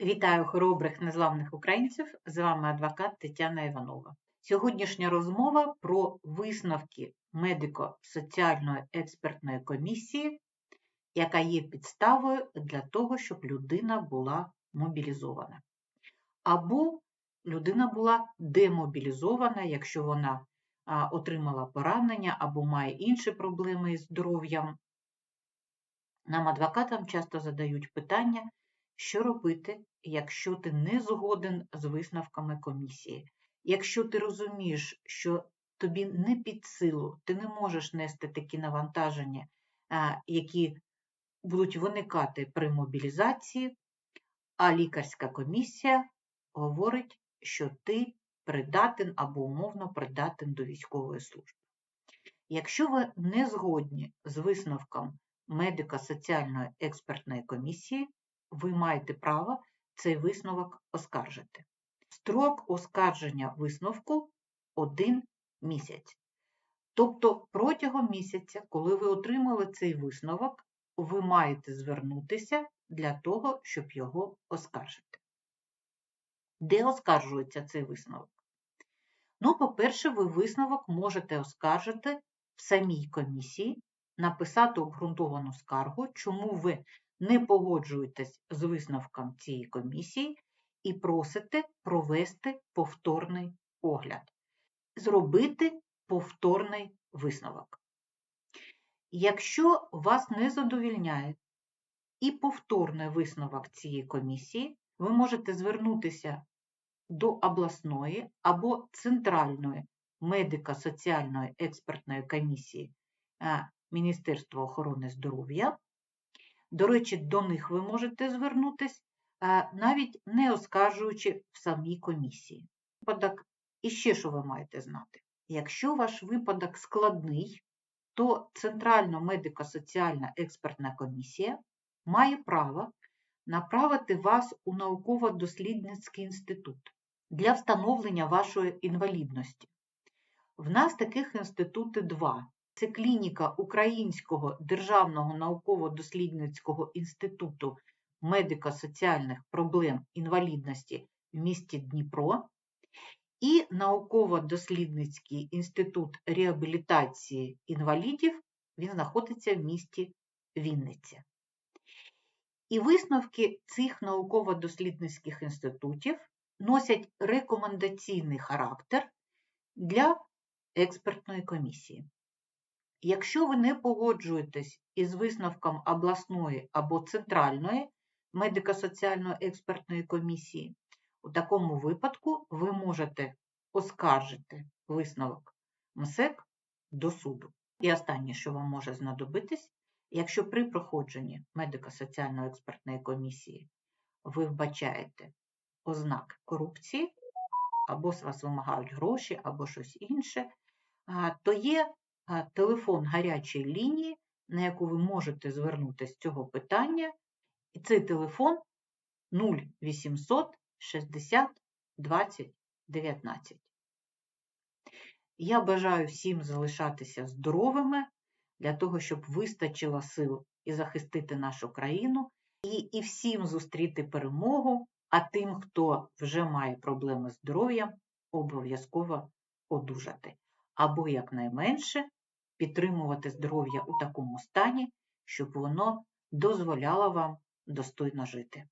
Вітаю хоробрих незламних українців! З вами адвокат Тетяна Іванова. Сьогоднішня розмова про висновки медико-соціальної експертної комісії, яка є підставою для того, щоб людина була мобілізована. Або людина була демобілізована, якщо вона отримала поранення або має інші проблеми із здоров'ям. Нам, адвокатам, часто задають питання, що робити, якщо ти не згоден з висновками комісії. Якщо ти розумієш, що тобі не під силу, ти не можеш нести такі навантаження, які будуть виникати при мобілізації, а лікарська комісія говорить, що ти придатен або умовно придатен до військової служби. Якщо ви не згодні з висновком медико-соціальної експертної комісії, ви маєте право цей висновок оскаржити. Строк оскарження висновку один місяць. Тобто протягом місяця, коли ви отримали цей висновок, ви маєте звернутися для того, щоб його оскаржити. Де оскаржується цей висновок? Ну, по-перше, ви висновок можете оскаржити в самій комісії, написати обґрунтовану скаргу, чому ви не погоджуєтесь з висновком цієї комісії і просите провести повторний огляд, зробити повторний висновок. Якщо вас не задовільняє і повторний висновок цієї комісії, ви можете звернутися до обласної або центральної медико-соціальної експертної комісії е, Міністерства охорони здоров'я. До речі, до них ви можете звернутися, е, навіть не оскаржуючи в самій комісії. Випадок, і ще що ви маєте знати? Якщо ваш випадок складний, то Центральна медико-соціальна експертна комісія має право направити вас у науково-дослідницький інститут для встановлення вашої інвалідності. В нас таких інститутів два. Це клініка Українського державного науково-дослідницького інституту медико-соціальних проблем інвалідності в місті Дніпро і науково-дослідницький інститут реабілітації інвалідів, він знаходиться в місті Вінниця. І висновки цих науково-дослідницьких інститутів носять рекомендаційний характер для експертної комісії. Якщо ви не погоджуєтесь із висновком обласної або центральної медико-соціальної експертної комісії, у такому випадку ви можете оскаржити висновок МСЕК до суду. І останнє, що вам може знадобитись, якщо при проходженні медико-соціальної експертної комісії ви вбачаєте ознак корупції, або з вас вимагають гроші, або щось інше, то є телефон гарячої лінії, на яку ви можете звернутися з цього питання, і цей телефон 0800 60 20 19. Я бажаю всім залишатися здоровими для того, щоб вистачило сил і захистити нашу країну, і, і всім зустріти перемогу, а тим, хто вже має проблеми з здоров'ям, обов'язково одужати. Або, якнайменше, підтримувати здоров'я у такому стані, щоб воно дозволяло вам достойно жити.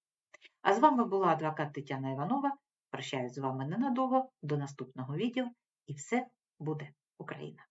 А з вами була адвокат Тетяна Іванова. Прощаюсь з вами ненадовго, до наступного відео, і все буде Україна!